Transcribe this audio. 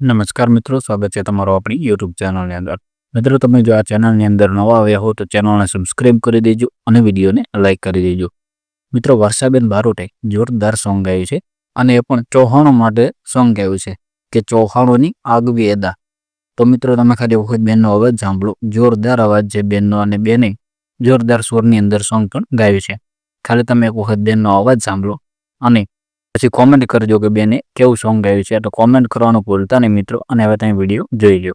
નમસ્કાર મિત્રો, સ્વાગત છે તમારો આપણી યુટ્યુબ ચેનલની અંદર. મિત્રો, તમે જો આ ચેનલની અંદર નવા આવ્યા હો તો ચેનલને સબસ્ક્રાઈબ કરી દેજો અને વિડીયોને લાઇક કરી દેજો. મિત્રો વર્ષાબેન બારોટે જોરદાર સોંગ ગાયું છે અને એ પણ ચૌહાણો માટે સોંગ ગાયું છે કે ચૌહાણોની આગવી એદા. તો મિત્રો, તમે ખાલી વખત બેનનો અવાજ સાંભળો. જોરદાર અવાજ છે બેનનો અને બેને જોરદાર સ્વરની અંદર સોંગ પણ ગાયું છે. ખાલી તમે એક વખત બેનનો અવાજ સાંભળો અને પછી કોમેન્ટ કરજો કે બેને કેવું સોંગ ગાયું છે. તો કોમેન્ટ કરવાનું ભૂલતા નહીં મિત્રો. અને હવે તમે વીડિયો જોઈ લો